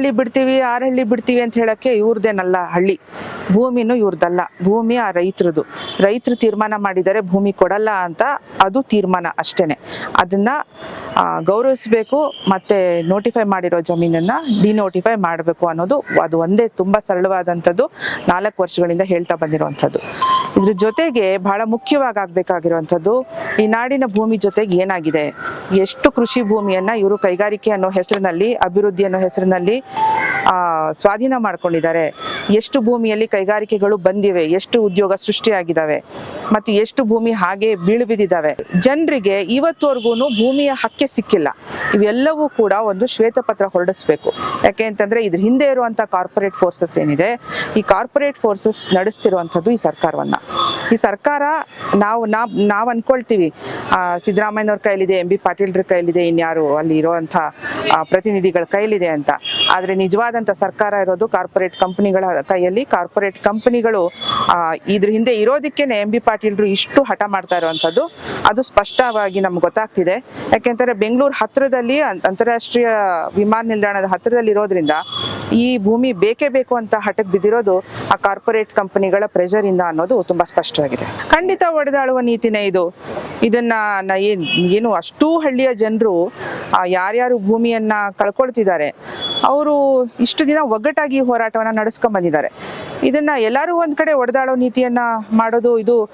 ಹಳ್ಳಿ ಬಿಡ್ತೀವಿ, ಆರ್ ಹಳ್ಳಿ ಬಿಡ್ತೀವಿ ಅಂತ ಹೇಳಕ್ಕೆ ಇವ್ರದೇನಲ್ಲ ಹಳ್ಳಿ. ಭೂಮಿನೂ ಇವ್ರದ್ದಲ್ಲ ಭೂಮಿ ಆ ರೈತರದು. ರೈತರು ತೀರ್ಮಾನ ಮಾಡಿದರೆ ಭೂಮಿ ಕೊಡಲ್ಲ ಅಂತ ಅದು ತೀರ್ಮಾನ ಅಷ್ಟೇನೆ. ಅದನ್ನ ಗೌರವಿಸ್ಬೇಕು, ಮತ್ತೆ ನೋಟಿಫೈ ಮಾಡಿರೋ ಜಮೀನನ್ನ ಡಿನೋಟಿಫೈ ಮಾಡಬೇಕು ಅನ್ನೋದು ಅದು ಒಂದೇ ತುಂಬಾ ಸರಳವಾದಂಥದ್ದು, ನಾಲ್ಕು ವರ್ಷಗಳಿಂದ ಹೇಳ್ತಾ ಬಂದಿರುವಂಥದ್ದು. ಇದ್ರ ಜೊತೆಗೆ ಬಹಳ ಮುಖ್ಯವಾಗಿ ಆಗ್ಬೇಕಾಗಿರುವಂಥದ್ದು, ಈ ನಾಡಿನ ಭೂಮಿ ಜೊತೆಗೆ ಏನಾಗಿದೆ? ಎಷ್ಟು ಕೃಷಿ ಭೂಮಿಯನ್ನ ಇವರು ಕೈಗಾರಿಕೆ ಅನ್ನೋ ಹೆಸರಿನಲ್ಲಿ, ಅಭಿವೃದ್ಧಿ ಅನ್ನೋ ಹೆಸರಿನಲ್ಲಿ, ಆ, ಸ್ವಾಧೀನ ಮಾಡ್ಕೊಂಡಿದ್ದಾರೆ. ಎಷ್ಟು ಭೂಮಿಯಲ್ಲಿ ಕೈಗಾರಿಕೆಗಳು ಬಂದಿವೆ, ಎಷ್ಟು ಉದ್ಯೋಗ ಸೃಷ್ಟಿಯಾಗಿದ್ದಾವೆ, ಮತ್ತು ಎಷ್ಟು ಭೂಮಿ ಹಾಗೆ ಬೀಳು ಬಿದ್ದಿದ್ದಾವೆ. ಜನರಿಗೆ ಇವತ್ತವರೆಗೂ ಭೂಮಿಯ ಹಕ್ಕೆ ಸಿಕ್ಕಿಲ್ಲ. ಇವೆಲ್ಲವೂ ಕೂಡ ಒಂದು ಶ್ವೇತಪತ್ರ ಹೊರಡಿಸ್ಬೇಕು. ಯಾಕೆ ಅಂತಂದ್ರೆ ಇದ್ರ ಹಿಂದೆ ಇರುವಂತಹ ಕಾರ್ಪೊರೇಟ್ ಫೋರ್ಸಸ್ ಏನಿದೆ, ಈ ಕಾರ್ಪೊರೇಟ್ ಫೋರ್ಸಸ್ ನಡೆಸ್ತಿರುವಂಥದ್ದು ಈ ಸರ್ಕಾರವನ್ನ. ಈ ಸರ್ಕಾರ ನಾವು, ನಾವ್ ನಾವ್ ಅನ್ಕೊಳ್ತೀವಿ. ಸಿದ್ದರಾಮಯ್ಯನವ್ರ ಕೈಲಿದೆ, ಎಂ ಬಿ ಪಾಟೀಲ್ರ ಕೈಲಿದೆ ಇನ್ಯಾರು ಅಲ್ಲಿ ಇರುವಂಥ ಪ್ರತಿನಿಧಿಗಳ ಕೈಲಿದೆ ಅಂತ. ಆದ್ರೆ ನಿಜವಾದಂಥ ಸರ್ಕಾರ ಇರೋದು ಕಾರ್ಪೊರೇಟ್ ಕಂಪನಿಗಳ ಕೈಯಲ್ಲಿ. ಕಾರ್ಪೊರೇಟ್ ಕಂಪನಿಗಳು ಇದ್ರ ಹಿಂದೆ ಇರೋದಕ್ಕೇನೆ ಎಂ ಬಿ ಪಾಟೀಲ್ರು ಇಷ್ಟು ಹಠ ಮಾಡ್ತಾ ಇರುವಂಥದ್ದು. ಅದು ಸ್ಪಷ್ಟವಾಗಿ ನಮ್ಗೆ ಗೊತ್ತಾಗ್ತಿದೆ. ಯಾಕೆಂತಾರೆ ಬೆಂಗಳೂರು ಹತ್ತಿರದಲ್ಲಿ ಅಂತಾರಾಷ್ಟ್ರೀಯ ವಿಮಾನ ನಿಲ್ದಾಣದ ಹತ್ತಿರದಲ್ಲಿ ಇರೋದ್ರಿಂದ ಈ ಭೂಮಿ ಬೇಕೇ ಬೇಕು ಅಂತ ಹಠಕ್ಕೆ ಬಿದ್ದಿರೋದು ಆ ಕಾರ್ಪೊರೇಟ್ ಕಂಪನಿಗಳ ಪ್ರೆಷರ್ ಇಂದ ಅನ್ನೋದು ತುಂಬಾ ಖಂಡಿತ ಒಡೆದಾಳುವ ನೀತಿನೇ ಇದು. ಇದನ್ನ ಏನ್ ಅಷ್ಟೂ ಹಳ್ಳಿಯ ಜನರು ಯಾರ್ಯಾರು ಭೂಮಿಯನ್ನ ಕಳ್ಕೊಳ್ತಿದ್ದಾರೆ, ಅವರು ಇಷ್ಟು ದಿನ ಒಗ್ಗಟ್ಟಾಗಿ ಹೋರಾಟವನ್ನ ನಡೆಸ್ಕೊಂಡ್ ಬಂದಿದ್ದಾರೆ. ಇದನ್ನ ಎಲ್ಲರೂ ಒಂದ್ ಕಡೆ ಒಡೆದಾಳೋ ನೀತಿಯನ್ನ ಮಾಡೋದು ಇದು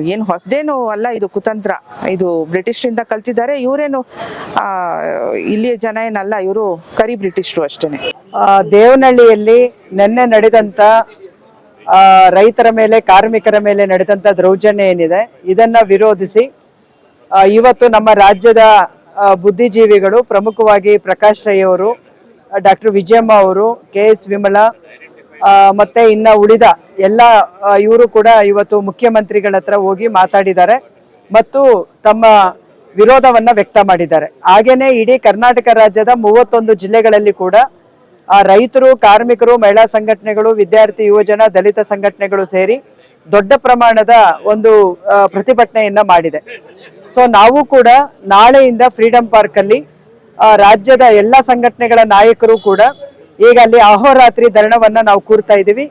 ಏನು ಹೊಸದೇನು ಅಲ್ಲ, ಇದು ಕುತಂತ್ರ. ಇದು ಬ್ರಿಟಿಷರಿಂದ ಕಲ್ತಿದ್ದಾರೆ. ಇವರೇನು, ಆ, ಇಲ್ಲಿಯ ಜನ ಏನಲ್ಲ, ಇವರು ಕರಿ ಬ್ರಿಟಿಷರು ಅಷ್ಟೇನೆ. ದೇವನಹಳ್ಳಿಯಲ್ಲಿ ನಿನ್ನೆ ನಡೆದಂತ ರೈತರ ಮೇಲೆ, ಕಾರ್ಮಿಕರ ಮೇಲೆ ನಡೆದಂತ ದೌರ್ಜನ್ಯ ಏನಿದೆ, ಇದನ್ನ ವಿರೋಧಿಸಿ ಇವತ್ತು ನಮ್ಮ ರಾಜ್ಯದ ಬುದ್ಧಿಜೀವಿಗಳು ಪ್ರಮುಖವಾಗಿ ಪ್ರಕಾಶ್ ರೈ ಅವರು ಡಾಕ್ಟರ್ ವಿಜಯಮ್ಮ ಅವರು, ಕೆ ಎಸ್ ವಿಮಲಾ ಮತ್ತೆ ಇನ್ನ ಉಳಿದ ಎಲ್ಲ ಇವರು ಕೂಡ ಇವತ್ತು ಮುಖ್ಯಮಂತ್ರಿಗಳ ಹತ್ರ ಹೋಗಿ ಮಾತಾಡಿದ್ದಾರೆ ಮತ್ತು ತಮ್ಮ ವಿರೋಧವನ್ನ ವ್ಯಕ್ತ ಮಾಡಿದ್ದಾರೆ. ಹಾಗೇನೆ ಇಡೀ ಕರ್ನಾಟಕ ರಾಜ್ಯದ ಮೂವತ್ತೊಂದು ಜಿಲ್ಲೆಗಳಲ್ಲಿ ಕೂಡ ಆ ರೈತರು, ಕಾರ್ಮಿಕರು, ಮಹಿಳಾ ಸಂಘಟನೆಗಳು, ವಿದ್ಯಾರ್ಥಿ, ಯುವಜನ, ದಲಿತ ಸಂಘಟನೆಗಳು ಸೇರಿ ದೊಡ್ಡ ಪ್ರಮಾಣದ ಒಂದು ಪ್ರತಿಭಟನೆಯನ್ನ ಮಾಡಿದೆ. ಸೊ ನಾವು ಕೂಡ ನಾಳೆಯಿಂದ ಫ್ರೀಡಂ ಪಾರ್ಕ್ ಅಲ್ಲಿ ರಾಜ್ಯದ ಎಲ್ಲ ಸಂಘಟನೆಗಳ ನಾಯಕರು ಕೂಡ ಈಗ ಅಲ್ಲಿ ಅಹೋರಾತ್ರಿ ಧರಣವನ್ನ ನಾವು ಕೂರ್ತಾ ಇದ್ದೀವಿ.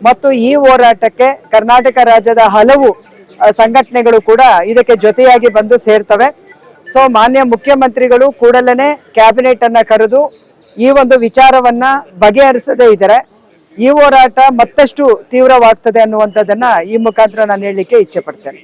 ಮತ್ತು ಈ ಹೋರಾಟಕ್ಕೆ ಕರ್ನಾಟಕ ರಾಜ್ಯದ ಹಲವು ಸಂಘಟನೆಗಳು ಕೂಡ ಇದಕ್ಕೆ ಜೊತೆಯಾಗಿ ಬಂದು ಸೇರ್ತವೆ. ಸೊ ಮಾನ್ಯ ಮುಖ್ಯಮಂತ್ರಿಗಳು ಕೂಡಲೇ ಕ್ಯಾಬಿನೆಟ್ ಅನ್ನ ಕರೆದು ಈ ಒಂದು ವಿಚಾರವನ್ನ ಬಗೆಹರಿಸದೇ ಇದ್ದರೆ ಈ ಹೋರಾಟ ಮತ್ತಷ್ಟು ತೀವ್ರವಾಗ್ತದೆ ಅನ್ನುವಂಥದ್ದನ್ನ ಈ ಮುಖಾಂತರ ನಾನು ಹೇಳಲಿಕ್ಕೆ ಇಚ್ಛೆ ಪಡ್ತೇನೆ.